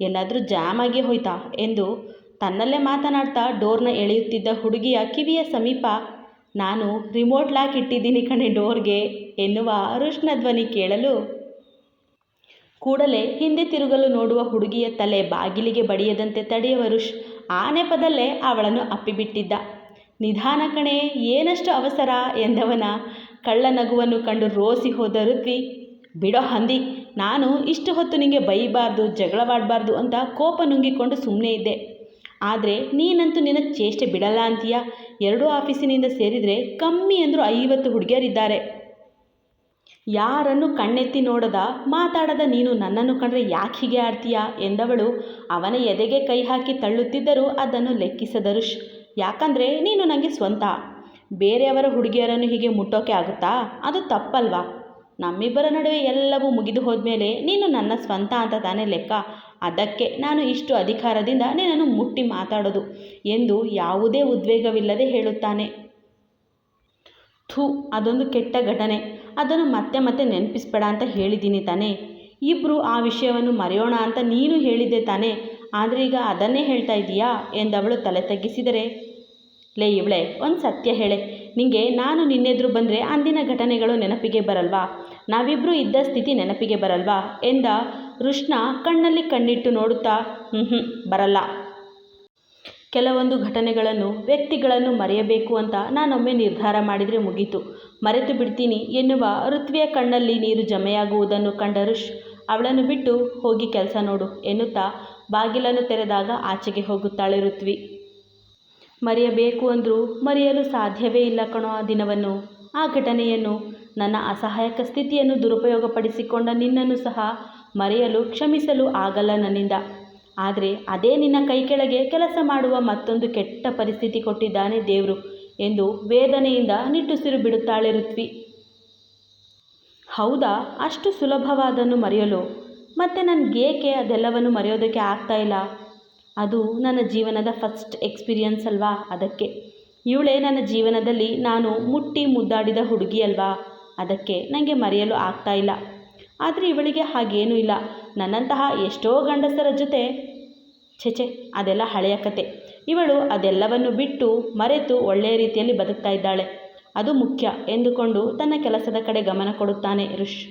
ಎಲ್ಲಾದರೂ ಜಾಮ್ ಆಗಿ ಹೋಯ್ತಾ? ಎಂದು ತನ್ನಲ್ಲೇ ಮಾತನಾಡ್ತಾ ಡೋರ್ನ ಎಳೆಯುತ್ತಿದ್ದ ಹುಡುಗಿಯ ಕಿವಿಯ ಸಮೀಪ, ನಾನು ರಿಮೋಟ್ ಲಾಕ್ ಇಟ್ಟಿದ್ದೀನಿ ಕಣೆ ಡೋರ್ಗೆ ಎನ್ನುವ ಅರುಷ್ಣ ಧ್ವನಿ ಕೇಳಲು ಕೂಡಲೇ ಹಿಂದೆ ತಿರುಗಲು ನೋಡುವ ಹುಡುಗಿಯ ತಲೆ ಬಾಗಿಲಿಗೆ ಬಡಿಯದಂತೆ ತಡೆಯುವ ಋಷ್ ಆ ನೆಪದಲ್ಲೇ ಅವಳನ್ನು ಅಪ್ಪಿಬಿಟ್ಟಿದ್ದ. ನಿಧಾನ ಕಣೆ, ಏನಷ್ಟು ಅವಸರ ಎಂದವನ ಕಳ್ಳ ನಗುವನ್ನು ಕಂಡು ರೋಸಿ ಹೋದ ಋತ್ವಿ, ಬಿಡೋ ಹಂದಿ, ನಾನು ಇಷ್ಟು ಹೊತ್ತು ನಿಮಗೆ ಬೈಬಾರ್ದು, ಜಗಳವಾಡಬಾರ್ದು ಅಂತ ಕೋಪ ನುಂಗಿಕೊಂಡು ಸುಮ್ಮನೆ ಇದ್ದೆ. ಆದರೆ ನೀನಂತೂ ನಿನ್ನ ಚೇಷ್ಟೆ ಬಿಡಲ್ಲ ಅಂತೀಯ? ಎರಡೂ ಆಫೀಸಿನಿಂದ ಸೇರಿದರೆ ಕಮ್ಮಿ ಅಂದರೂ ಐವತ್ತು ಹುಡುಗಿಯರಿದ್ದಾರೆ. ಯಾರನ್ನು ಕಣ್ಣೆತ್ತಿ ನೋಡದ, ಮಾತಾಡದ ನೀನು ನನ್ನನ್ನು ಕಂಡ್ರೆ ಯಾಕೆ ಹೀಗೆ ಆಡ್ತೀಯಾ? ಎಂದವಳು ಅವನ ಎದೆಗೆ ಕೈ ಹಾಕಿ ತಳ್ಳುತ್ತಿದ್ದರೂ ಅದನ್ನು ಲೆಕ್ಕಿಸದರು ಯಾಕಂದರೆ ನೀನು ನನಗೆ ಸ್ವಂತ. ಬೇರೆಯವರ ಹುಡುಗಿಯರನ್ನು ಹೀಗೆ ಮುಟ್ಟೋಕೆ ಆಗುತ್ತಾ? ಅದು ತಪ್ಪಲ್ವಾ? ನಮ್ಮಿಬ್ಬರ ನಡುವೆ ಎಲ್ಲವೂ ಮುಗಿದು ಹೋದ್ಮೇಲೆ ನೀನು ನನ್ನ ಸ್ವಂತ ಅಂತ ತಾನೇ ಲೆಕ್ಕ ಅದಕ್ಕೆ ನಾನು ಇಷ್ಟು ಅಧಿಕಾರದಿಂದ ನಿನ್ನನ್ನು ಮುಟ್ಟಿ ಮಾತಾಡೋದು ಎಂದು ಯಾವುದೇ ಉದ್ವೇಗವಿಲ್ಲದೆ ಹೇಳುತ್ತಾನೆ. ಥೂ, ಅದೊಂದು ಕೆಟ್ಟ ಘಟನೆ. ಅದನ್ನು ಮತ್ತೆ ಮತ್ತೆ ನೆನಪಿಸ್ಬೇಡ ಅಂತ ಹೇಳಿದ್ದೀನಿ ತಾನೇ. ಇಬ್ಬರು ಆ ವಿಷಯವನ್ನು ಮರೆಯೋಣ ಅಂತ ನೀನು ಹೇಳಿದ್ದೆ ತಾನೇ. ಆದರೆ ಈಗ ಅದನ್ನೇ ಹೇಳ್ತಾ ಇದ್ದೀಯಾ ಎಂದವಳು ತಲೆ ತಗ್ಗಿಸಿದರೆ, ಲೇ ಇವಳೆ, ಒಂದು ಸತ್ಯ ಹೇಳೆ. ನಿಂಗೆ, ನಾನು ನಿನ್ನೆದ್ರು ಬಂದರೆ ಅಂದಿನ ಘಟನೆಗಳು ನೆನಪಿಗೆ ಬರಲ್ವಾ? ನಾವಿಬ್ಬರು ಇದ್ದ ಸ್ಥಿತಿ ನೆನಪಿಗೆ ಬರಲ್ವಾ? ಎಂದ ಋಷ್ಣ ಕಣ್ಣಲ್ಲಿ ಕಣ್ಣಿಟ್ಟು ನೋಡುತ್ತಾ ಹ್ಞೂ ಹ್ಞೂ ಬರಲ್ಲ. ಕೆಲವೊಂದು ಘಟನೆಗಳನ್ನು ವ್ಯಕ್ತಿಗಳನ್ನು ಮರೆಯಬೇಕು ಅಂತ ನಾನೊಮ್ಮೆ ನಿರ್ಧಾರ ಮಾಡಿದರೆ ಮುಗೀತು. ಮರೆತು ಬಿಡ್ತೀನಿ ಎನ್ನುವ ಋತ್ವಿಯ ಕಣ್ಣಲ್ಲಿ ನೀರು ಜಮೆಯಾಗುವುದನ್ನು ಕಂಡ ಋಷ್, ಅವಳನ್ನು ಬಿಟ್ಟು ಹೋಗಿ ಕೆಲಸ ನೋಡು ಎನ್ನುತ್ತಾ ಬಾಗಿಲನ್ನು ತೆರೆದಾಗ ಆಚೆಗೆ ಹೋಗುತ್ತಾಳೆ ಋತ್ವಿ. ಮರೆಯಬೇಕು ಅಂದರೂ ಮರೆಯಲು ಸಾಧ್ಯವೇ ಇಲ್ಲ ಕಣೋ ಆ ದಿನವನ್ನು. ಆ ಘಟನೆಯನ್ನು ನನ್ನ ಅಸಹಾಯಕ ಸ್ಥಿತಿಯನ್ನು ದುರುಪಯೋಗಪಡಿಸಿಕೊಂಡ ನಿನ್ನನ್ನು ಸಹ ಮರೆಯಲು ಕ್ಷಮಿಸಲು ಆಗಲ್ಲ ನನ್ನಿಂದ. ಆದರೆ ಅದೇ ನಿನ್ನ ಕೈ ಕೆಳಗೆ ಕೆಲಸ ಮಾಡುವ ಮತ್ತೊಂದು ಕೆಟ್ಟ ಪರಿಸ್ಥಿತಿ ಕೊಟ್ಟಿದ್ದಾನೆ ದೇವರು ಎಂದು ವೇದನೆಯಿಂದ ನಿಟ್ಟುಸಿರು ಬಿಡುತ್ತಾಳೆ ಋತ್ವಿ. ಹೌದಾ, ಅಷ್ಟು ಸುಲಭವಾದನ್ನು ಮರೆಯಲು? ಮತ್ತು ನನಗೇಕೆ ಅದೆಲ್ಲವನ್ನು ಮರೆಯೋದಕ್ಕೆ ಆಗ್ತಾ ಇಲ್ಲ? ಅದು ನನ್ನ ಜೀವನದ ಫಸ್ಟ್ ಎಕ್ಸ್ಪೀರಿಯನ್ಸ್ ಅಲ್ವಾ ಅದಕ್ಕೆ? ಇವಳೇ ನನ್ನ ಜೀವನದಲ್ಲಿ ನಾನು ಮುಟ್ಟಿ ಮುದ್ದಾಡಿದ ಹುಡುಗಿ ಅಲ್ವಾ ಅದಕ್ಕೆ ನನಗೆ ಮರೆಯಲು ಆಗ್ತಾ ಇಲ್ಲ. ಆದರೆ ಇವಳಿಗೆ ಹಾಗೇನೂ ಇಲ್ಲ. ನನ್ನಂತಹ ಎಷ್ಟೋ ಗಂಡಸರ ಜೊತೆ ಛೆಛೆ ಅದೆಲ್ಲ ಹಳೆಯ ಕತೆ. ಇವಳು ಅದೆಲ್ಲವನ್ನು ಬಿಟ್ಟು ಮರೆತು ಒಳ್ಳೆಯ ರೀತಿಯಲ್ಲಿ ಬದುಕ್ತಾ ಇದ್ದಾಳೆ. ಅದು ಮುಖ್ಯ ಎಂದುಕೊಂಡು ತನ್ನ ಕೆಲಸದ ಕಡೆ ಗಮನ ಕೊಡುತ್ತಾನೆ ಋಷ್.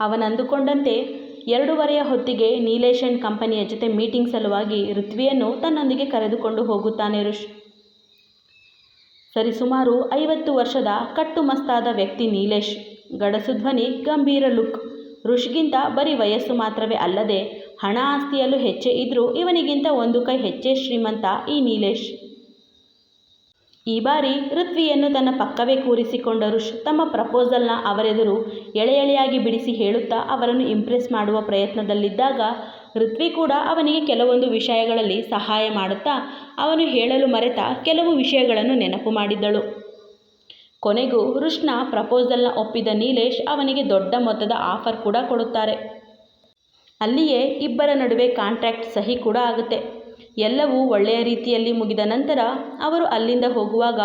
ಅವನಂದುಕೊಂಡಂತೆ ಎರಡೂವರೆಯ ಹೊತ್ತಿಗೆ ನೀಲೇಶನ್ ಕಂಪನಿಯ ಜೊತೆ ಮೀಟಿಂಗ್ ಸಲುವಾಗಿ ಋತ್ವಿಯನ್ನು ತನ್ನೊಂದಿಗೆ ಕರೆದುಕೊಂಡು ಹೋಗುತ್ತಾನೆ ಋಷ್. ಸರಿಸುಮಾರು ಐವತ್ತು ವರ್ಷದ ಕಟ್ಟುಮಸ್ತಾದ ವ್ಯಕ್ತಿ ನೀಲೇಶ್. ಗಡಸು ಧ್ವನಿ ಗಂಭೀರ ಲುಕ್. ಋಷಿಗಿಂತ ಬರೀ ವಯಸ್ಸು ಮಾತ್ರವೇ ಅಲ್ಲದೆ ಹಣ ಆಸ್ತಿಯಲ್ಲೂ ಹೆಚ್ಚೆ ಇದ್ದರೂ ಇವನಿಗಿಂತ ಒಂದು ಕೈ ಹೆಚ್ಚೆ ಶ್ರೀಮಂತ ಈ ನೀಲೇಶ್. ಈ ಬಾರಿ ಋತ್ವಿಯನ್ನು ತನ್ನ ಪಕ್ಕವೇ ಕೂರಿಸಿಕೊಂಡ ಋಷ್ ತಮ್ಮ ಪ್ರಪೋಸಲ್ನ ಅವರೆದುರು ಎಳೆ ಎಳೆಯಾಗಿ ಬಿಡಿಸಿ ಹೇಳುತ್ತಾ ಅವರನ್ನು ಇಂಪ್ರೆಸ್ ಮಾಡುವ ಪ್ರಯತ್ನದಲ್ಲಿದ್ದಾಗ ಋತ್ವಿ ಕೂಡ ಅವನಿಗೆ ಕೆಲವೊಂದು ವಿಷಯಗಳಲ್ಲಿ ಸಹಾಯ ಮಾಡುತ್ತಾ ಅವನು ಹೇಳಲು ಮರೆತ ಕೆಲವು ವಿಷಯಗಳನ್ನು ನೆನಪು ಮಾಡಿದ್ದಳು. ಕೊನೆಗೂ ಋಷ್ನ ಪ್ರಪೋಸಲ್ನ ಒಪ್ಪಿದ ನೀಲೇಶ್ ಅವನಿಗೆ ದೊಡ್ಡ ಮೊತ್ತದ ಆಫರ್ ಕೂಡ ಕೊಡುತ್ತಾರೆ. ಅಲ್ಲಿಯೇ ಇಬ್ಬರ ನಡುವೆ ಕಾಂಟ್ರಾಕ್ಟ್ ಸಹಿ ಕೂಡ ಆಗುತ್ತೆ. ಎಲ್ಲವೂ ಒಳ್ಳೆಯ ರೀತಿಯಲ್ಲಿ ಮುಗಿದ ನಂತರ ಅವರು ಅಲ್ಲಿಂದ ಹೋಗುವಾಗ,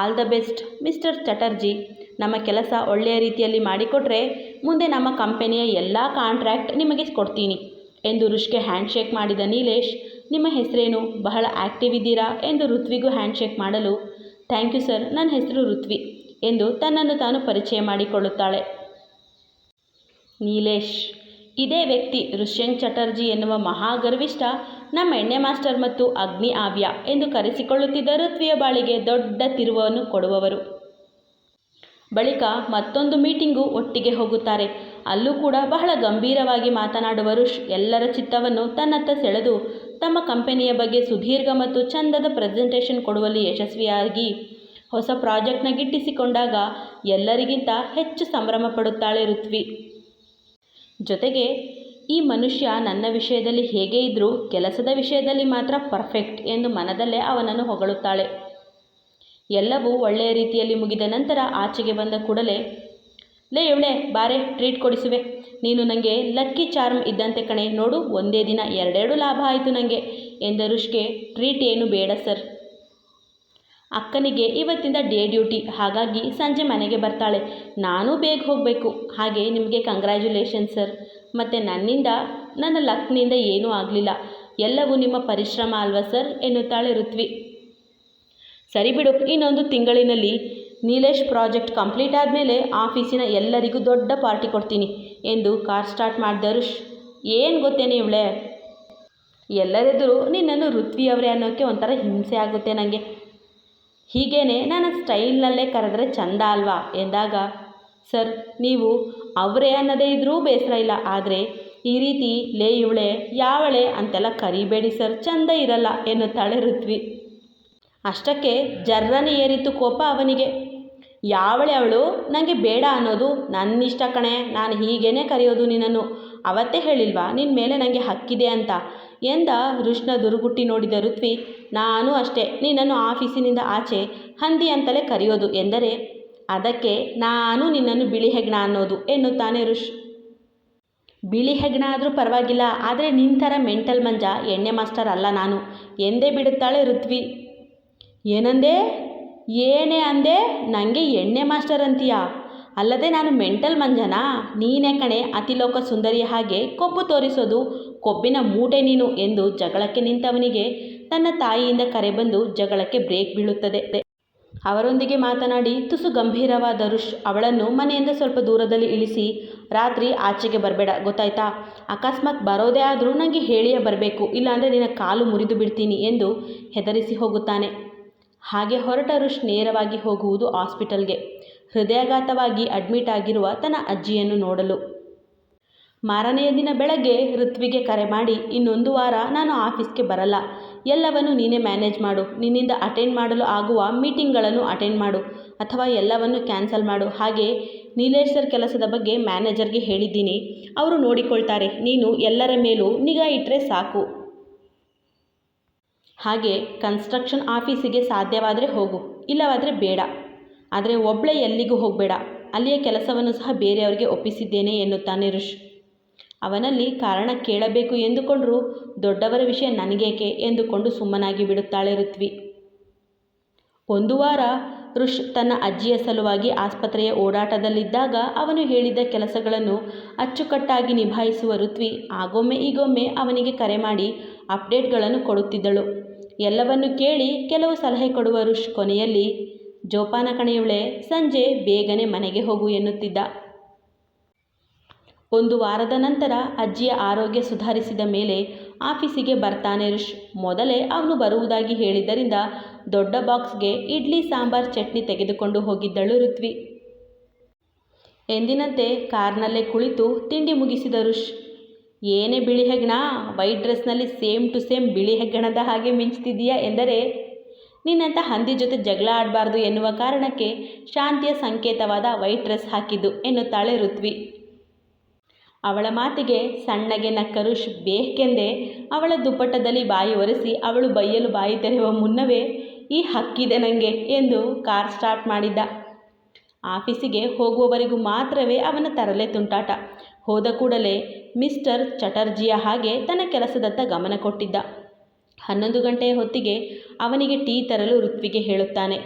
all the best, mister Chatterjee. ನಮ್ಮ ಕೆಲಸ ಒಳ್ಳೆಯ ರೀತಿಯಲ್ಲಿ ಮಾಡಿಕೊಟ್ರೆ ಮುಂದೆ ನಮ್ಮ ಕಂಪನಿಯ ಎಲ್ಲ ಕಾಂಟ್ರಾಕ್ಟ್ ನಿಮಗೆ ಕೊಡ್ತೀನಿ ಎಂದು ಋಷ್ಗೆ ಹ್ಯಾಂಡ್ಶೇಕ್ ಮಾಡಿದ ನೀಲೇಶ್, ನಿಮ್ಮ ಹೆಸರೇನು? ಬಹಳ ಆ್ಯಕ್ಟಿವ್ ಇದ್ದೀರಾ? ಎಂದು ಋತ್ವಿಗೂ ಹ್ಯಾಂಡ್ಶೇಕ್ ಮಾಡಲು ಥ್ಯಾಂಕ್ ಯು ಸರ್, ನನ್ನ ಹೆಸರು ಋತ್ವಿ ಎಂದು ತನ್ನನ್ನು ತಾನು ಪರಿಚಯ ಮಾಡಿಕೊಳ್ಳುತ್ತಾಳೆ. ನೀಲೇಶ್, ಇದೇ ವ್ಯಕ್ತಿ ಋಷ್ಯಂಕ್ ಚಟರ್ಜಿ ಎನ್ನುವ ಮಹಾಗರ್ವಿಷ್ಠ, ನಮ್ಮ ಎಣ್ಣೆ ಮಾಸ್ಟರ್ ಮತ್ತು ಅಗ್ನಿ ಆವ್ಯ ಎಂದು ಕರೆಸಿಕೊಳ್ಳುತ್ತಿದ್ದ ಋತ್ವಿಯ ಬಾಳಿಗೆ ದೊಡ್ಡ ತಿರುವನ್ನು ಕೊಡುವವರು. ಬಳಿಕ ಮತ್ತೊಂದು ಮೀಟಿಂಗು ಒಟ್ಟಿಗೆ ಹೋಗುತ್ತಾರೆ. ಅಲ್ಲೂ ಕೂಡ ಬಹಳ ಗಂಭೀರವಾಗಿ ಮಾತನಾಡುವ ಋಷ್ ಎಲ್ಲರ ಚಿತ್ತವನ್ನು ತನ್ನತ್ತ ಸೆಳೆದು ತಮ್ಮ ಕಂಪನಿಯ ಬಗ್ಗೆ ಸುದೀರ್ಘ ಮತ್ತು ಚಂದದ ಪ್ರೆಸೆಂಟೇಷನ್ ಕೊಡುವಲ್ಲಿ ಯಶಸ್ವಿಯಾಗಿ ಹೊಸ ಪ್ರಾಜೆಕ್ಟ್ನ ಗಿಟ್ಟಿಸಿಕೊಂಡಾಗ ಎಲ್ಲರಿಗಿಂತ ಹೆಚ್ಚು ಸಂಭ್ರಮ ಪಡುತ್ತಾಳೆ ಋತ್ವಿ. ಜೊತೆಗೆ, ಈ ಮನುಷ್ಯ ನನ್ನ ವಿಷಯದಲ್ಲಿ ಹೇಗೆ ಇದ್ದರೂ ಕೆಲಸದ ವಿಷಯದಲ್ಲಿ ಮಾತ್ರ ಪರ್ಫೆಕ್ಟ್ ಎಂದು ಮನದಲ್ಲೇ ಅವನನ್ನು ಹೊಗಳುತ್ತಾಳೆ. ಎಲ್ಲವೂ ಒಳ್ಳೆಯ ರೀತಿಯಲ್ಲಿ ಮುಗಿದ ನಂತರ ಆಚೆಗೆ ಬಂದ ಕೂಡಲೇ ಲೇ ಇವಳೆ ಬಾರೆ ಟ್ರೀಟ್ ಕೊಡಿಸುವೆ ನೀನು ನನಗೆ ಲಕ್ಕಿ ಚಾರ್ಮ್ ಇದ್ದಂತೆ ಕಣೆ, ನೋಡು, ಒಂದೇ ದಿನ ಎರಡೆರಡು ಲಾಭ ಆಯಿತು ನನಗೆ ಎಂದ ಋಷ್ಗೆ ಟ್ರೀಟ್ ಏನು ಬೇಡ ಸರ್ ಅಕ್ಕನಿಗೆ ಇವತ್ತಿಂದ ಡೇ ಡ್ಯೂಟಿ ಹಾಗಾಗಿ ಸಂಜೆ ಮನೆಗೆ ಬರ್ತಾಳೆ. ನಾನೂ ಬೇಗ ಹೋಗಬೇಕು, ಹಾಗೆ ನಿಮಗೆ ಕಂಗ್ರ್ಯಾಚುಲೇಷನ್ ಸರ್ ಮತ್ತು ನನ್ನಿಂದ, ನನ್ನ ಲಕ್ನಿಂದ ಏನೂ ಆಗಲಿಲ್ಲ. ಎಲ್ಲವೂ ನಿಮ್ಮ ಪರಿಶ್ರಮ ಅಲ್ವಾ ಸರ್ ಎನ್ನುತ್ತಾಳೆ ಋತ್ವಿ. ಸರಿ ಬಿಡು, ಇನ್ನೊಂದು ತಿಂಗಳಿನಲ್ಲಿ ನೀಲೇಶ್ ಪ್ರಾಜೆಕ್ಟ್ ಕಂಪ್ಲೀಟ್ ಆದಮೇಲೆ ಆಫೀಸಿನ ಎಲ್ಲರಿಗೂ ದೊಡ್ಡ ಪಾರ್ಟಿ ಕೊಡ್ತೀನಿ ಎಂದು ಕಾರ್ ಸ್ಟಾರ್ಟ್ ಮಾಡಿದ ಅರುಷ್ ಏನು ಗೊತ್ತೇನೆ ಇವಳೆ ಎಲ್ಲರೆದುರು ನಿನ್ನನ್ನು ಋತ್ವಿ ಅವರೇ ಅನ್ನೋಕ್ಕೆ ಒಂಥರ ಹಿಂಸೆ ಆಗುತ್ತೆ ನನಗೆ ಹೀಗೇನೆ ನನ್ನ ಸ್ಟೈಲ್ನಲ್ಲೇ ಕರೆದ್ರೆ ಚಂದ ಅಲ್ವಾ? ಎಂದಾಗ, ಸರ್, ನೀವು ಅವರೇ ಅನ್ನದೇ ಇದ್ದರೂ ಬೇಸರ ಇಲ್ಲ, ಆದರೆ ಈ ರೀತಿ ಲೇ ಇವಳೆ, ಯಾವಳೆ ಅಂತೆಲ್ಲ ಕರಿಬೇಡಿ ಸರ್, ಚಂದ ಇರಲ್ಲ ಎನ್ನುತ್ತಾಳೆ ಋತ್ವಿ. ಅಷ್ಟಕ್ಕೆ ಜರ್ರನೆ ಏರಿತು ಕೋಪ ಅವನಿಗೆ. ಯಾವಳೆ ಅವಳು? ನನಗೆ ಬೇಡ ಅನ್ನೋದು. ನನ್ನ ಇಷ್ಟ ಕಣೆ, ನಾನು ಹೀಗೇನೆ ಕರೆಯೋದು ನಿನ್ನನ್ನು. ಅವತ್ತೇ ಹೇಳಿಲ್ವಾ ನಿನ್ನ ಮೇಲೆ ನನಗೆ ಹಕ್ಕಿದೆ ಅಂತ? ಎಂದ ಋಷ್ಣ ದುರುಗುಟ್ಟಿ ನೋಡಿದ ಋತ್ವಿ, ನಾನು ಅಷ್ಟೇ, ನಿನ್ನನ್ನು ಆಫೀಸಿನಿಂದ ಆಚೆ, ಹಂದಿ ಅಂತಲೇ ಕರೆಯೋದು ಎಂದರೆ, ಅದಕ್ಕೆ ನಾನು ನಿನ್ನನ್ನು ಬಿಳಿ ಹೆಗ್ಣ ಅನ್ನೋದು ಎನ್ನುತ್ತಾನೆ ಋಷ್. ಬಿಳಿ ಹೆಗ್ಣ ಆದರೂ ಪರವಾಗಿಲ್ಲ, ಆದರೆ ನಿನ್ನ ಥರ ಮೆಂಟಲ್ ಮಂಜ, ಎಣ್ಣೆ ಮಾಸ್ಟರ್ ಅಲ್ಲ ನಾನು. ಎಂದೇ ಬಿಡುತ್ತಾಳೆ ಋತ್ವಿ. ಏನಂದೆ? ಏನೇ ಅಂದೆ ನನಗೆ ಎಣ್ಣೆ ಮಾಸ್ಟರ್ ಅಂತೀಯ. ಅಲ್ಲದೆ ನಾನು ಮೆಂಟಲ್ ಮಂಜನಾ. ನೀನೇ ಕಣೆ, ಅತಿಲೋಕ ಸುಂದರಿಯ ಹಾಗೆ ಕೊಬ್ಬು ತೋರಿಸೋದು. ಕೊಬ್ಬಿನ ಮೂಟೆ ನೀನು ಎಂದು ಜಗಳಕ್ಕೆ ನಿಂತವನಿಗೆ ತನ್ನ ತಾಯಿಯಿಂದ ಕರೆ ಬಂದು ಜಗಳಕ್ಕೆ ಬ್ರೇಕ್ ಬೀಳುತ್ತದೆ. ಅವರೊಂದಿಗೆ ಮಾತನಾಡಿ ತುಸು ಗಂಭೀರವಾದ ಋಷ್ ಅವಳನ್ನು ಮನೆಯಿಂದ ಸ್ವಲ್ಪ ದೂರದಲ್ಲಿ ಇಳಿಸಿ, ರಾತ್ರಿ ಆಚೆಗೆ ಬರಬೇಡ, ಗೊತ್ತಾಯ್ತಾ? ಅಕಸ್ಮಾತ್ ಬರೋದೇ ಆದರೂ ನನಗೆ ಹೇಳಿಯೇ ಬರಬೇಕು, ಇಲ್ಲಾಂದರೆ ನಿನ್ನ ಕಾಲು ಮುರಿದು ಬಿಡ್ತೀನಿ ಎಂದು ಹೆದರಿಸಿ ಹೋಗುತ್ತಾನೆ. ಹಾಗೆ ಹೊರಟ ರುಷ್ ನೇರವಾಗಿ ಹೋಗುವುದು ಹಾಸ್ಪಿಟಲ್ಗೆ. ಹೃದಯಾಘಾತವಾಗಿ ಅಡ್ಮಿಟ್ ಆಗಿರುವ ತನ್ನ ಅಜ್ಜಿಯನ್ನು ನೋಡಲು. ಮಾರನೆಯ ದಿನ ಬೆಳಗ್ಗೆ ಋತ್ವಿಗೆ ಕರೆ ಮಾಡಿ, ಇನ್ನೊಂದು ವಾರ ನಾನು ಆಫೀಸ್ಗೆ ಬರಲ್ಲ. ಎಲ್ಲವನ್ನು ನೀನೇ ಮ್ಯಾನೇಜ್ ಮಾಡು. ನಿನ್ನಿಂದ ಅಟೆಂಡ್ ಮಾಡಲು ಆಗುವ ಮೀಟಿಂಗ್ಗಳನ್ನು ಅಟೆಂಡ್ ಮಾಡು. ಅಥವಾ ಎಲ್ಲವನ್ನು ಕ್ಯಾನ್ಸಲ್ ಮಾಡು. ಹಾಗೆ ನೀಲೇಶ್ ಸರ್ ಕೆಲಸದ ಬಗ್ಗೆ ಮ್ಯಾನೇಜರ್ಗೆ ಹೇಳಿದ್ದೀನಿ. ಅವರು ನೋಡಿಕೊಳ್ತಾರೆ. ನೀನು ಎಲ್ಲರ ಮೇಲೂ ನಿಗಾ ಇಟ್ಟರೆ ಸಾಕು. ಹಾಗೆ ಕನ್ಸ್ಟ್ರಕ್ಷನ್ ಆಫೀಸಿಗೆ ಸಾಧ್ಯವಾದರೆ ಹೋಗು, ಇಲ್ಲವಾದರೆ ಬೇಡ. ಆದರೆ ಒಬ್ಬಳೇ ಎಲ್ಲಿಗೂ ಹೋಗಬೇಡ. ಅಲ್ಲಿಯ ಕೆಲಸವನ್ನು ಸಹ ಬೇರೆಯವರಿಗೆ ಒಪ್ಪಿಸಿದ್ದೇನೆ ಎನ್ನುತ್ತಾನೆ ಋಷ್. ಅವನಲ್ಲಿ ಕಾರಣ ಕೇಳಬೇಕು ಎಂದುಕೊಂಡರೂ ದೊಡ್ಡವರ ವಿಷಯ ನನಗೇಕೆ ಎಂದುಕೊಂಡು ಸುಮ್ಮನಾಗಿ ಬಿಡುತ್ತಾಳೆ ಋತ್ವಿ. ಒಂದು ವಾರ ಋಷ್ ತನ್ನ ಅಜ್ಜಿಯ ಸಲುವಾಗಿ ಆಸ್ಪತ್ರೆಯ ಓಡಾಟದಲ್ಲಿದ್ದಾಗ ಅವನು ಹೇಳಿದ ಕೆಲಸಗಳನ್ನು ಅಚ್ಚುಕಟ್ಟಾಗಿ ನಿಭಾಯಿಸುವ ಋತ್ವಿ, ಆಗೊಮ್ಮೆ ಈಗೊಮ್ಮೆ ಅವನಿಗೆ ಕರೆ ಮಾಡಿ ಅಪ್ಡೇಟ್ಗಳನ್ನು ಕೊಡುತ್ತಿದ್ದಳು. ಎಲ್ಲವನ್ನು ಕೇಳಿ ಕೆಲವು ಸಲಹೆ ಕೊಡುವ ಋಷ್ ಕೊನೆಯಲ್ಲಿ, ಜೋಪಾನ ಕಣೆಯವಳೆ ಸಂಜೆ ಬೇಗನೆ ಮನೆಗೆ ಹೋಗು ಎನ್ನುತ್ತಿದ್ದ. ಒಂದು ವಾರದ ನಂತರ ಅಜ್ಜಿಯ ಆರೋಗ್ಯ ಸುಧಾರಿಸಿದ ಮೇಲೆ ಆಫೀಸಿಗೆ ಬರ್ತಾನೆ ರುಷ್. ಮೊದಲೇ ಅವನು ಬರುವುದಾಗಿ ಹೇಳಿದ್ದರಿಂದ ದೊಡ್ಡ ಬಾಕ್ಸ್ಗೆ ಇಡ್ಲಿ, ಸಾಂಬಾರ್, ಚಟ್ನಿ ತೆಗೆದುಕೊಂಡು ಹೋಗಿದ್ದಳು ಋತ್ವಿ. ಎಂದಿನಂತೆ ಕಾರ್ನಲ್ಲೇ ಕುಳಿತು ತಿಂಡಿ ಮುಗಿಸಿದ ಋಷ್ ಏನೇ ಬಿಳಿ ಹೆಗ್ಗಣ ವೈಟ್ ಡ್ರೆಸ್ನಲ್ಲಿ ಸೇಮ್ ಟು ಸೇಮ್ ಬಿಳಿ ಹೆಗ್ಗಣದ ಹಾಗೆ ಮಿಂಚ್ತಿದೀಯಾ ಎಂದರೆ, ನಿನ್ನಂಥ ಹಂದಿ ಜೊತೆ ಜಗಳ ಆಡಬಾರ್ದು ಎನ್ನುವ ಕಾರಣಕ್ಕೆ ಶಾಂತಿಯ ಸಂಕೇತವಾದ ವೈಟ್ ಡ್ರೆಸ್ ಹಾಕಿದ್ದು ಎನ್ನುತ್ತಾಳೆ ಋತ್ವಿ. ಅವಳ ಮಾತಿಗೆ ಸಣ್ಣಗೆ ನಕ್ಕರುಷ್ ಬೇಕೆಂದೇ ಅವಳ ದುಪ್ಪಟ್ಟದಲ್ಲಿ ಬಾಯಿ ಒರೆಸಿ ಅವಳು ಬೈಯಲು ಬಾಯಿ ತೆರೆಯುವ ಮುನ್ನವೇ ಈ ಹಕ್ಕಿದೆ ನನಗೆ ಎಂದು ಕಾರ್ ಸ್ಟಾರ್ಟ್ ಮಾಡಿದ್ದ. ಆಫೀಸಿಗೆ ಹೋಗುವವರೆಗೂ ಮಾತ್ರವೇ ಅವನ ತರಲೆ ತುಂಟಾಟ. ಹೋದ ಕೂಡಲೇ ಮಿಸ್ಟರ್ ಚಟರ್ಜಿಯ ಹಾಗೆ ತನ್ನ ಕೆಲಸದತ್ತ ಗಮನ ಕೊಟ್ಟಿದ್ದ. ಹನ್ನೊಂದು ಗಂಟೆಯ ಹೊತ್ತಿಗೆ ಅವನಿಗೆ ಟೀ ತರಲು ಋತ್ವಿಗೆ ಹೇಳುತ್ತಾನೆ.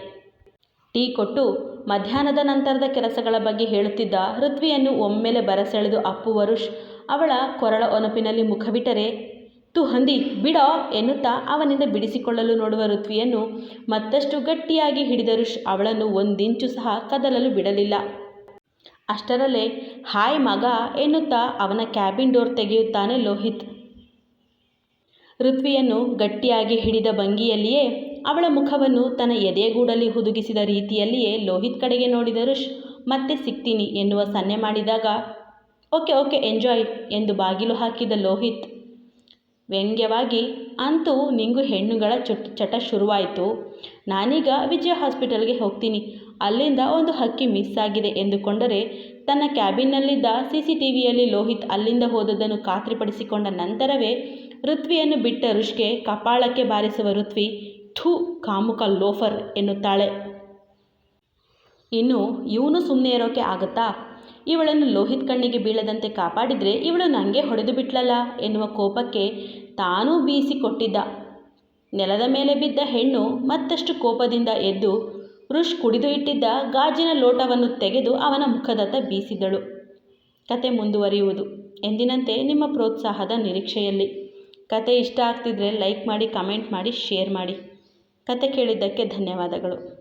ಟೀ ಕೊಟ್ಟು ಮಧ್ಯಾಹ್ನದ ನಂತರದ ಕೆಲಸಗಳ ಬಗ್ಗೆ ಹೇಳುತ್ತಿದ್ದ ಋತ್ವಿಯನ್ನು ಒಮ್ಮೆಲೆ ಬರಸೆಳೆದು ಅಪ್ಪು ವರುಷ್ ಅವಳ ಕೊರಳ ಒನಪಿನಲ್ಲಿ ಮುಖವಿಟ್ಟರೆ ತು ಹಂದಿ, ಬಿಡೋ ಎನ್ನುತ್ತಾ ಅವನಿಂದ ಬಿಡಿಸಿಕೊಳ್ಳಲು ನೋಡುವ ಋತ್ವಿಯನ್ನು ಮತ್ತಷ್ಟು ಗಟ್ಟಿಯಾಗಿ ಹಿಡಿದ ಋಷ್ ಅವಳನ್ನು ಒಂದಿಂಚು ಸಹ ಕದಲಲು ಬಿಡಲಿಲ್ಲ. ಅಷ್ಟರಲ್ಲೇ, ಹಾಯ್ ಮಗ ಎನ್ನುತ್ತಾ ಅವನ ಕ್ಯಾಬಿನ್ ಡೋರ್ ತೆಗೆಯುತ್ತಾನೆ ಲೋಹಿತ್. ಋತ್ವಿಯನ್ನು ಗಟ್ಟಿಯಾಗಿ ಹಿಡಿದ ಭಂಗಿಯಲ್ಲಿಯೇ ಅವಳ ಮುಖವನ್ನು ತನ್ನ ಎದೆಗೂಡಲ್ಲಿ ಹುದುಗಿಸಿದ ರೀತಿಯಲ್ಲಿಯೇ ಲೋಹಿತ್ ಕಡೆಗೆ ನೋಡಿದ ಋಷ್, ಮತ್ತೆ ಸಿಗ್ತೀನಿ ಎನ್ನುವ ಸನ್ನೆ ಮಾಡಿದಾಗ, ಓಕೆ ಓಕೆ, ಎಂಜಾಯ್ ಎಂದು ಬಾಗಿಲು ಹಾಕಿದ ಲೋಹಿತ್. ವ್ಯಂಗ್ಯವಾಗಿ, ಅಂತೂ ನಿಂಗು ಹೆಣ್ಣುಗಳ ಚುಟ್, ಚಟ ಶುರುವಾಯಿತು. ನಾನೀಗ ವಿಜಯ ಹಾಸ್ಪಿಟಲ್ಗೆ ಹೋಗ್ತೀನಿ. ಅಲ್ಲಿಂದ ಒಂದು ಹಕ್ಕಿ ಮಿಸ್ ಆಗಿದೆ ಎಂದುಕೊಂಡರೆ ತನ್ನ ಕ್ಯಾಬಿನ್ನಲ್ಲಿದ್ದ ಸಿ ಸಿ ಟಿ ವಿಯಲ್ಲಿ ಲೋಹಿತ್ ಅಲ್ಲಿಂದ ಹೋದದ್ದನ್ನು ಖಾತ್ರಿಪಡಿಸಿಕೊಂಡ ನಂತರವೇ ಋತ್ವಿಯನ್ನು ಬಿಟ್ಟ ರುಷ್ಗೆ ಕಪಾಳಕ್ಕೆ ಬಾರಿಸುವ ಋತ್ವಿ, ಥೂ, ಕಾಮುಕ ಲೋಫರ್ ಎನ್ನುತ್ತಾಳೆ. ಇನ್ನು ಇವನು ಸುಮ್ಮನೆ ಇರೋಕೆ ಆಗುತ್ತಾ? ಇವಳನ್ನು ಲೋಹಿತ್ ಕಣ್ಣಿಗೆ ಬೀಳದಂತೆ ಕಾಪಾಡಿದರೆ ಇವಳು ನನಗೆ ಹೊಡೆದು ಬಿಟ್ಲಲ್ಲ ಎನ್ನುವ ಕೋಪಕ್ಕೆ ತಾನೂ ಬೀಸಿ ಕೊಟ್ಟಿದ್ದ ನೆಲದ ಮೇಲೆ ಬಿದ್ದ ಹೆಣ್ಣು ಮತ್ತಷ್ಟು ಕೋಪದಿಂದ ಎದ್ದು ಋಷ್ ಕುಡಿದು ಇಟ್ಟಿದ್ದ ಗಾಜಿನ ಲೋಟವನ್ನು ತೆಗೆದು ಅವನ ಮುಖದತ್ತ ಬೀಸಿದಳು. ಕತೆ ಮುಂದುವರಿಯುವುದು. ಎಂದಿನಂತೆ ನಿಮ್ಮ ಪ್ರೋತ್ಸಾಹದ ನಿರೀಕ್ಷೆಯಲ್ಲಿ. ಕತೆ ಇಷ್ಟ ಆಗ್ತಿದ್ರೆ ಲೈಕ್ ಮಾಡಿ, ಕಮೆಂಟ್ ಮಾಡಿ, ಶೇರ್ ಮಾಡಿ. ಕತೆ ಕೇಳಿದ್ದಕ್ಕೆ ಧನ್ಯವಾದಗಳು.